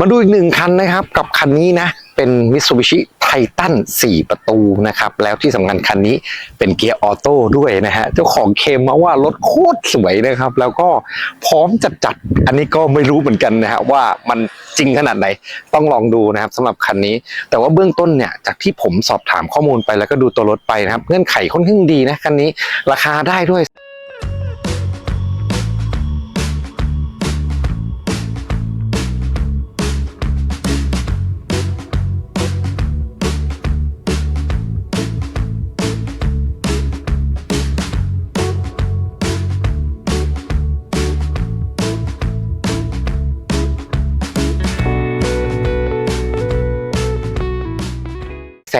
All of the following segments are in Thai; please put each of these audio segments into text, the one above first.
มาดูอีกหนึ่งคันนะครับ กับคันนี้นะเป็น Mitsubishi Titan 4ประตูนะครับ แล้วที่สำคัญคันนี้เป็นเกียร์ออโต้ด้วยนะฮะ เจ้าของเคมมาว่ารถโคตรสวยนะครับ แล้วก็พร้อมจัดจัดๆอันนี้ก็ไม่รู้เหมือนกันนะฮะว่ามันจริงขนาดไหนต้องลองดูนะครับสำหรับคันนี้ แต่ว่าเบื้องต้นเนี่ยจากที่ผมสอบถามข้อมูลไปแล้วก็ดูตัวรถไปนะครับ เงื่อนไขค่อนข้างดีนะคันนี้ ราคาได้ด้วย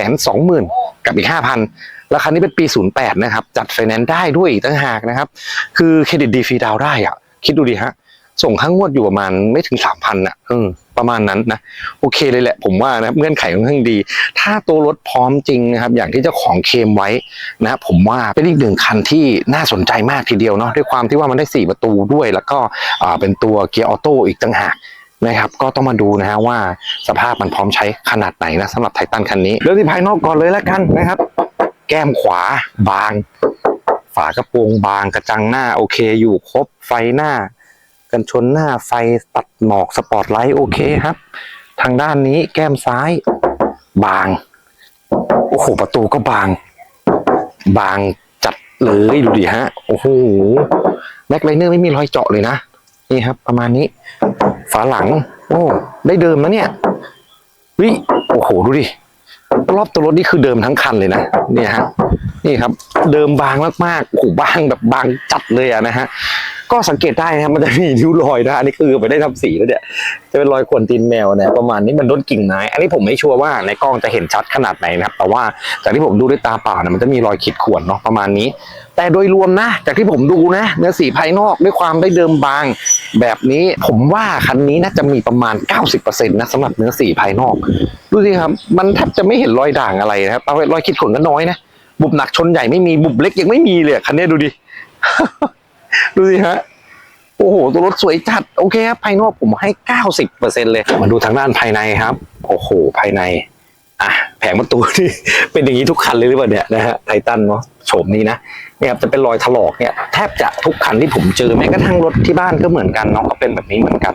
นสองหมื่นกับอีกห้าพันราคานี้เป็นปี 08 นะครับ จัดไฟแนนซ์ได้ด้วยอีกต่างหากนะครับ คือเครดิตดีฟรีดาวได้อะคิดดูดิฮะ ส่งข้างงวดอยู่ประมาณไม่ถึง 3,000อะเออประมาณนั้นนะ โอเคเลยแหละ ผมว่านะเงื่อนไขค่อนข้างดี ถ้าตัวรถพร้อมจริงนะครับ อย่างที่เจ้าของเคมไว้นะผมว่าเป็นอีกหนึ่งคันที่น่าสนใจมากทีเดียวเนาะด้วยความที่ว่ามันได้ 4 ประตูด้วย แล้วก็เป็นตัวเกียร์ออโต้อีกต่างหาก นะครับ ก็ต้องมาดูนะฮะว่าสภาพมันพร้อมใช้ขนาดไหนนะสำหรับไททันคันนี้เริ่มที่ภายนอกก่อนเลยแล้วกันนะครับ แก้มขวาบาง ฝากระโปรงบางกระจังหน้าโอเคอยู่ครบไฟหน้า กันชนหน้าไฟตัดหมอกสปอตไลท์โอเคครับ ทางด้านนี้แก้มซ้ายบาง โอ้โห ประตูก็บาง บางจัดเลยดูดิฮะ โอ้โหแม็กไลเนอร์ไม่มีรอยเจาะเลยนะ นี่ครับ ประมาณนี้ ฝาหลัง โอ้ได้เดิมนะเนี่ยวิโอ้โหดูดิรอบตัวรถนี่คือเดิมทั้งคันเลยนะเนี่ยฮะนี่ครับ เดิมบางมากๆโอ้โหบางแบบบางจัดเลยอะนะฮะก็สังเกตได้นะครับมันจะมีริ้วรอยนะอันนี้คือไม่ได้ทำสีแล้วเนี่ยจะเป็นรอยขวนตีนแมวนะประมาณนี้มันโดนกิ่งไม้อันนี้ผมไม่ชัวร์ว่าในกล้องจะเห็นชัดขนาดไหนนะครับ แต่ว่าจากที่ผมดูด้วยตาเปล่าเนี่ยมันจะมีรอยขีดข่วนเนาะประมาณนี้ แต่โดยรวมนะ จากที่ผมดูนะ เนื้อสีภายนอกด้วยความได้เดิมบาง แบบนี้ผมว่าคันนี้น่าจะมีประมาณ 90%นะสำหรับเนื้อสีภายนอก ดูสิครับ มันแทบจะไม่เห็นรอยด่างอะไรนะครับเอาไว้รอยขีดข่วนก็น้อยนะ บุบหนักชนใหญ่ไม่มีบุบเล็กยังไม่มีเลยคันนี้ดูดิ ดูสิฮะโอ้โห ตัวรถสวยจัด โอเคครับ ภายนอกผมให้ 90%เลย มาดูทางด้านภายในครับ โอ้โห ภายใน อะ แผงประตูนี่ เป็นอย่างนี้ทุกคันเลยหรือเปล่าเนี่ยนะฮะ ไททันเนาะ โฉมนี้นะเนี่ยครับจะเป็นรอยถลอกเนี่ยแทบจะทุกคันที่ผมเจอแม้กระทั่งรถที่บ้านก็เหมือนกันเนาะก็เป็นแบบนี้เหมือนกัน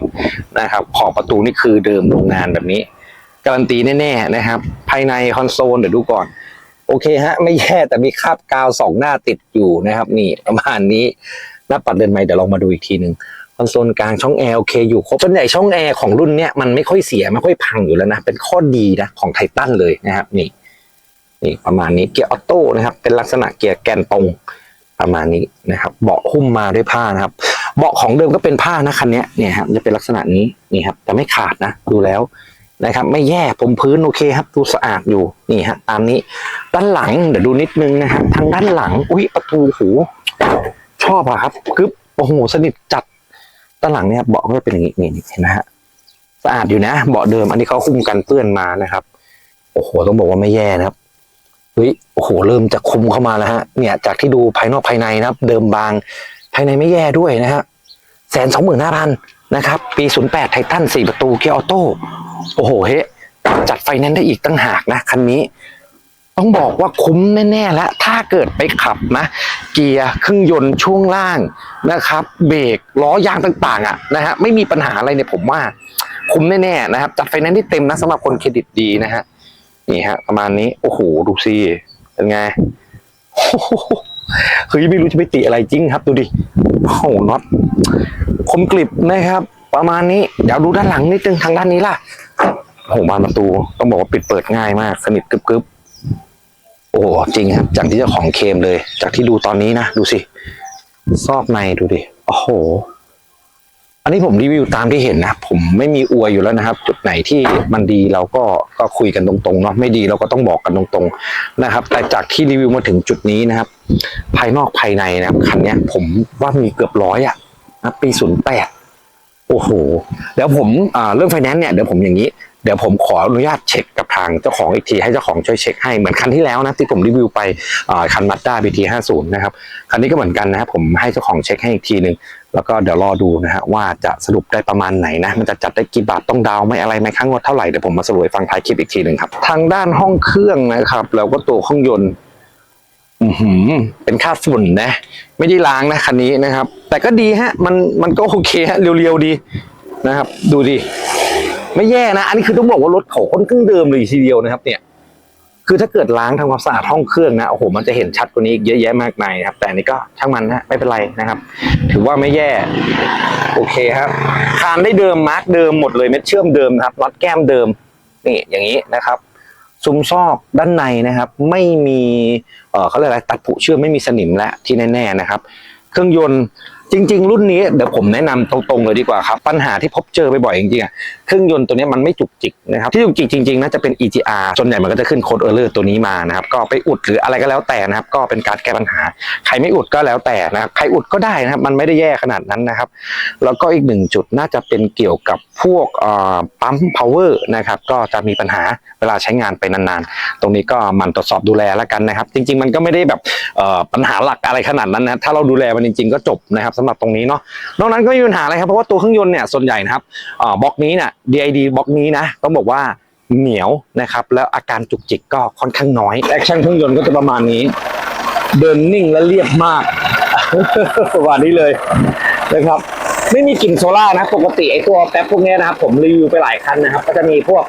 นะครับขอบประตูนี่คือเดิมโรงงานแบบนี้การันตีแน่ๆนะครับ ภายในคอนโซลเดี๋ยวดูก่อน โอเคฮะ ไม่แย่แต่มีคราบกาวสองหน้าติดอยู่นะครับ นี่ประมาณนี้หน้าปัดเดินไม้เดี๋ยวลองมาดูอีกทีหนึ่งคอนโซลกลางช่องแอร์โอเคอยู่ครบส่วนใหญ่ช่องแอร์ของรุ่นเนี้ยมันไม่ค่อยเสียไม่ค่อยพังอยู่แล้วนะ เป็นข้อดีนะของไททันเลยนะครับนี่ นี่ประมาณนี้เกียร์ออโต้นะครับ เป็นลักษณะเกียร์แกนตรงประมาณนี้นะครับ เบาะหุ้มมาด้วยผ้านะครับ เบาะของเดิมก็เป็นผ้านะคันนี้เนี่ยครับจะเป็นลักษณะนี้นี่ครับแต่ไม่ขาดนะดูแล้วนะครับ ไม่แย่ผมพื้นโอเคครับ ดูสะอาดอยู่นี่ฮะตามนี้ ด้านหลังเดี๋ยวดูนิดนึงนะฮะทางด้านหลังอุ้ยประตูหูชอบอะครับกึ๊บโอ้โหสนิทจัดด้านหลังเนี่ยเบาะก็เป็นอย่างนี้นี่นี่เห็นไหมฮะสะอาดอยู่นะ เบาะเดิมอันนี้เขาคุ้มกันเปื้อนมานะครับ โอ้โหต้องบอกว่าไม่แย่นะครับ เฮ้ยโอ้โหเริ่มจะคุมเข้ามาแล้วฮะเนี่ยจากที่ดูภายนอกภายในนะครับ เดิมบางภายในไม่แย่ด้วยนะฮะแสนสองหมื่นห้าพันนะครับ ปีศูนย์แปดไททันสี่ประตูเกียร์ออโต้โอ้โหเฮ้จัดไฟแนนซ์ได้อีกตั้งหากนะคันนี้ ต้องบอกว่าคุ้มแน่ๆแล้วถ้าเกิดไปขับนะเกียร์เครื่องยนต์ช่วงล่างนะครับ เบรกล้อยางต่างๆอะนะฮะไม่มีปัญหาอะไรเนี่ยผมว่า คุ้มแน่ๆนะครับ จัดไฟแนนซ์ที่เต็มนะสำหรับคนเครดิตดีนะฮะ นี่ฮะ ประมาณนี้ โอ้โห ดูสิเป็นไงโอ้โหเฮ้ยไม่รู้จะไปติอะไรจริงครับ ดูดิโอ้โหน็อตคมกริบนะครับ ประมาณนี้เดี๋ยวดูด้านหลังนิดนึงทางด้านนี้ล่ะโอ้โหบานประตูต้องบอกว่าปิดเปิดง่ายมาก สนิทกึบๆโอ้จริงครับ จากที่เจ้าของเคมเลย จากที่ดูตอนนี้นะ ดูสิ ซอกในดูดิ โอ้โห อันนี้ผมรีวิวตามที่เห็นนะ ผมไม่มีอวยอยู่แล้วนะครับ จุดไหนที่มันดีเราก็ก็คุยกันตรงๆเนาะไม่ดีเราก็ต้องบอกกันตรงๆนะครับ แต่จากที่รีวิวมาถึงจุดนี้นะครับ ภายนอกภายในนะครับคันนี้ผมว่ามีเกือบร้อยอะนะปีศูนย์แปดโอ้โหเดี๋ยวผมเรื่องไฟแนนซ์เนี่ยเดี๋ยวผมอย่างนี้ เดี๋ยวผมขออนุญาตเช็คกับทางเจ้าของอีกทีให้เจ้าของช่วยเช็คให้เหมือนคันที่แล้วนะที่ผมรีวิวไปคันมัตด้าบีทีห้าศูนย์นะครับคันนี้ก็เหมือนกันนะครับผมให้เจ้าของเช็คให้อีกทีหนึ่งแล้วก็เดี๋ยวรอดูนะฮะว่าจะสรุปได้ประมาณไหนนะมันจะจัดได้กี่บาทต้องดาวไหม่อะไรไหมข้างงวดเท่าไหร่เดี๋ยวผมมาสรุปให้ฟังท้ายคลิปอีกทีหนึ่งครับทางด้านห้องเครื่องนะครับแล้วก็ตัวเครื่องยนต์อือหือเป็นค่าฝุ่นนะ ไม่ได้ล้างนะคันนี้นะครับ แต่ก็ดีฮะ มันมันก็โอเคฮะเรียวๆดีนะครับ ดูดิ ไม่แย่นะ อันนี้คือต้องบอกว่ารถเขาค่อนข้างเดิมเลยทีเดียวนะครับ เนี่ย คือถ้าเกิดล้างทำความสะอาดห้องเครื่องนะโอ้โหมันจะเห็นชัดกว่านี้อีกเยอะแยะมากมายนะครับ แต่นนี้ก็ช่างมันนะไม่เป็นไรนะครับ ถือว่าไม่แย่โอเคครับ คานได้เดิมมาร์กเดิมหมดเลยเม็ดเชื่อมเดิมนะครับน็อตแก้มเดิมนี่อย่างนี้นะครับซุ้มซอกด้านในนะครับ ไม่มีเออเขาเรียกอะไรตัดผุเชื่อมไม่มีสนิมและที่แน่ๆนะครับ เครื่องยนต์จริง ๆ รุ่นนี้เดี๋ยวผมแนะนำตรงๆเลยดีกว่าครับ ปัญหาที่พบเจอบ่อยๆจริงๆอะเครื่องยนต์ตัวนี้มันไม่จุกจิกนะครับที่จุกจิกจริงๆน่าจะเป็น EGR ส่วนใหญ่มันก็จะขึ้นโคดเออร์เลอร์ตัวนี้มานะครับก็ไปอุดหรืออะไรก็แล้วแต่นะครับ ก็เป็นการแก้ปัญหา ใครไม่อุดก็แล้วแต่นะครับใครอุดก็ได้นะครับ มันไม่ได้แย่ขนาดนั้นนะครับ แล้วก็อีกหนึ่งจุดน่าจะเป็นเกี่ยวกับพวกปั๊ม power นะครับก็จะมีปัญหาเวลาใช้งานไปนานๆ ตรงนี้ก็มันตรวจสอบดูแลแล้วกันนะครับ จริง ๆ มันก็ไม่ได้แบบปัญหาหลักอะไรขนาดนั้นนะถ้าเราดูแลมันจริง ๆ ก็จบนะครับสำหรับตรงนี้เนาะนอกนั้นก็ไม่มีปัญหาอะไรครับเพราะว่าตัวเครื่องยนต์เนี่ยส่วนใหญ่นะครับบล็อกนี้เนี่ย DID บล็อกนี้นะต้องบอกว่าเหนียวนะครับแล้วอาการจุกจิกก็ค่อนข้างน้อยแอคชั่นเครื่องยนต์ก็จะประมาณนี้ เดินนิ่งและเรียบมากประมาณนี้เลยนะครับไม่มีกลิ่นโซล่านะปกติไอ้ตัวแป๊บพวกเนี้ยนะครับผมรีวิวไปหลายคันนะครับ ก็จะมีพวก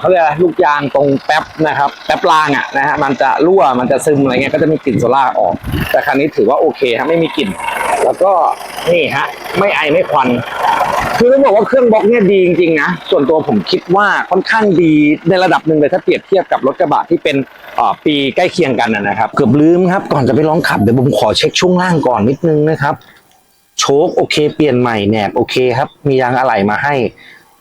เขาเรียกลูกยางตรงแป๊บนะครับ แป๊บล่างอะนะฮะมันจะรั่วมันจะซึมอะไรเงี้ยก็จะมีกลิ่นโซล่าออก แต่คันนี้ถือว่าโอเคครับไม่มีกลิ่น แล้วก็นี่ฮะ ไม่ไอไม่ควัน คือต้องบอกว่าเครื่องบล็อกเนี่ยดีจริงๆนะ ส่วนตัวผมคิดว่าค่อนข้างดีในระดับหนึ่งเลยถ้าเปรียบเทียบกับรถกระบะที่เป็นปีใกล้เคียงกันนะนะครับ เกือบลืมครับ ก่อนจะไปลองขับเดี๋ยวผมขอเช็คช่วงล่างก่อนนิดนึงนะครับ โชคโอเค เปลี่ยนใหม่แหนบโอเคครับ มียางอะไหล่มาให้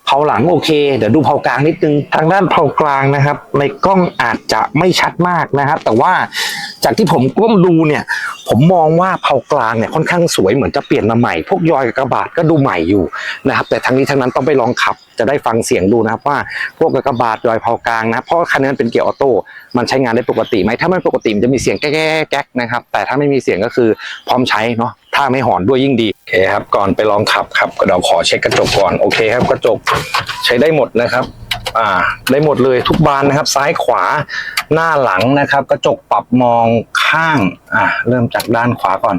เผาหลังโอเค เดี๋ยวดูเผากลางนิดนึง ทางด้านเผากลางนะครับ ในกล้องอาจจะไม่ชัดมากนะครับ แต่ว่าจากที่ผมก้มดูเนี่ย ผมมองว่าเผากลางเนี่ยค่อนข้างสวยเหมือนจะเปลี่ยนมาใหม่ พวกยอยกระบาดก็ดูใหม่อยู่นะครับ แต่ทั้งนี้ทั้งนั้นต้องไปลองขับ จะได้ฟังเสียงดูนะครับว่าพวกกระบาดยอยเผากลางนะ เพราะคันนี้นเป็นเกียร์ออโต้ มันใช้งานได้ปกติไหมถ้าไมันปกติมันจะมีเสียงแก๊กแก๊กๆนะครับ แต่ถ้าไม่มีเสียงก็คือพร้อมใช้เนาะ ถ้าไม่หอนด้วยยิ่งดีโอเคครับก่อนไปลองขับครับเดี๋ยวขอเช็คกระจกก่อนโอเคครับกระจกใช้ได้หมดนะครับอ่าได้หมดเลยทุกบานนะครับ ซ้ายขวาหน้าหลังนะครับ กระจกปรับมองข้างอ่าเริ่มจากด้านขวาก่อน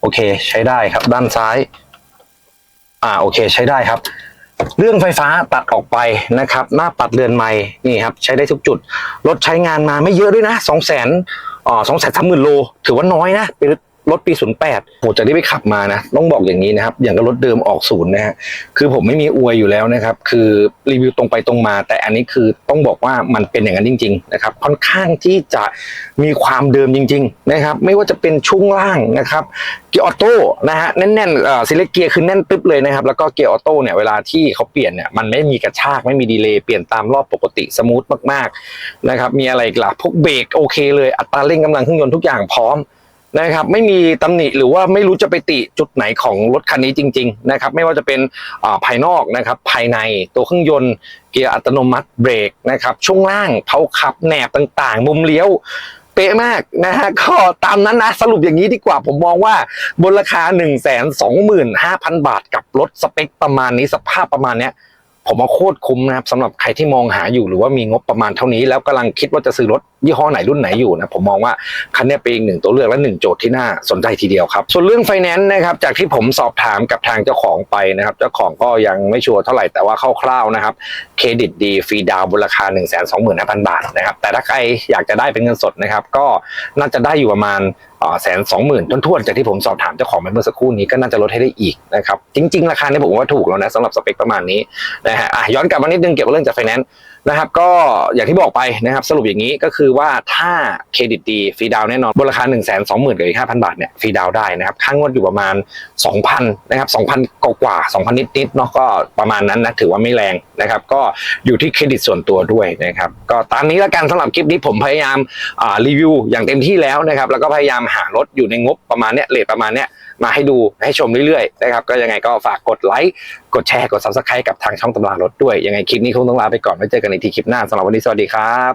โอเค ใช้ได้ครับ ด้านซ้าย อ่าโอเค ใช้ได้ครับ เรื่องไฟฟ้าตัดออกไปนะครับ หน้าปัดเรือนไม้นี่ครับ ใช้ได้ทุกจุดรถใช้งานมาไม่เยอะด้วยนะสองแสนอ๋อสองแสนสามหมื่นโล ถือว่าน้อยนะเป็น รถปี 08โหจากที่ไปขับมานะ ต้องบอกอย่างนี้นะครับ อย่างกับรถเดิมออกศูนย์นะฮะ คือผมไม่มีอวยอยู่แล้วนะครับ คือรีวิวตรงไปตรงมา แต่อันนี้คือต้องบอกว่ามันเป็นอย่างนั้นจริง ๆ นะครับ ค่อนข้างที่จะมีความเดิมจริง ๆ นะครับ ไม่ว่าจะเป็นช่วงล่างนะครับ เกียร์ออโต้นะฮะ แน่นๆเอ่อซีเลกเกียร์คือแน่นตึ๊บเลยนะครับ แล้วก็เกียร์ออโต้เนี่ย เวลาที่เขาเปลี่ยนเนี่ย มันไม่มีกระชาก ไม่มีดีเลย์ เปลี่ยนตามรอบปกติ สมูทมากๆ นะครับ มีอะไรอีกล่ะ พวกเบรกโอเคเลย อัตราเร่งกำลังเครื่องยนต์ทุกอย่างพร้อม นะครับไม่มีตำหนิหรือว่าไม่รู้จะไปติจุดไหนของรถคันนี้จริง ๆ นะครับ ไม่ว่าจะเป็นภายนอกนะครับ ภายในตัวเครื่องยนต์เกียร์อัตโนมัติเบรกนะครับ ช่วงล่างเผาขับแหนบต่างๆ มุมเลี้ยวเป๊ะมากนะฮะก็ตามนั้นนะสรุปอย่างนี้ดีกว่าผมมองว่าบนราคา 1 2 5 0 0 0 บาทกับรถสเปคประมาณนี้สภาพประมาณเนี้ยผมว่าโคตรคุ้มนะครับสำหรับใครที่มองหาอยู่หรือว่ามีงบประมาณเท่านี้แล้วกำลังคิดว่าจะซื้อรถ ยี่ห้อไหนรุ่นไหนอยู่นะผมมองว่าคันนี้เป็นอีกหนึ่งตัวเลือกและหนึ่งโจทย์ที่น่าสนใจทีเดียวครับ ส่วนเรื่องไฟแนนซ์นะครับจากที่ผมสอบถามกับทางเจ้าของไปนะครับ เจ้าของก็ยังไม่ชัวร์เท่าไหร่แต่ว่าคร่าวๆนะครับเครดิตดีฟรีดาวน์บนราคา 1 2 5 0 0 0 บาทนะครับแต่ถ้าใครอยากจะได้เป็นเงินสดนะครับก็น่าจะได้อยู่ประมาณแสนสองหมื่นต้นทวนๆจากที่ผมสอบถามเจ้าของไปเมื่อสักครู่นี้ก็น่าจะลดให้ได้อีกนะครับจริง ๆ ราคานี้ผมว่าถูกแล้วนะสำหรับสเปคประมาณนี้นะฮะอะย้อนกลับมานิดนึงเกี่ยวกับเรื่องจากไฟแนนซ์นะครับก็อย่างที่บอกไปนะครับสรุปอย่างนี้ก็คือว่าถ้าเครดิตดีฟรีดาวแน่นอนบนราคา1 2 0 0 0 0กับอีก5,000บาทเนี่ยฟรีดาวได้นะครับค่างวดอยู่ประมาณ 2,000นะครับ2,000กว่ากว่า2,000 นิดๆเนาะก็ประมาณนั้นนะถือว่าไม่แรงนะครับก็อยู่ที่เครดิตส่วนตัวด้วยนะครับก็ตามนี้แล้วกันสำหรับคลิปนี้ผมพยายามรีวิวอย่างเต็มที่แล้วนะครับแล้วก็พยายามหารถอยู่ในงบประมาณเนี้ยเลทประมาณเนี้ย มาให้ดูให้ชมเรื่อยๆนะครับก็ยังไงก็ฝากกดไลค์กดแชร์กดซับสไครต์กับทางช่องตำรารถด้วยยังไงคลิปนี้คงต้องลาไปก่อนไว้เจอกันในทีคลิปหน้าสำหรับวันนี้สวัสดีครับ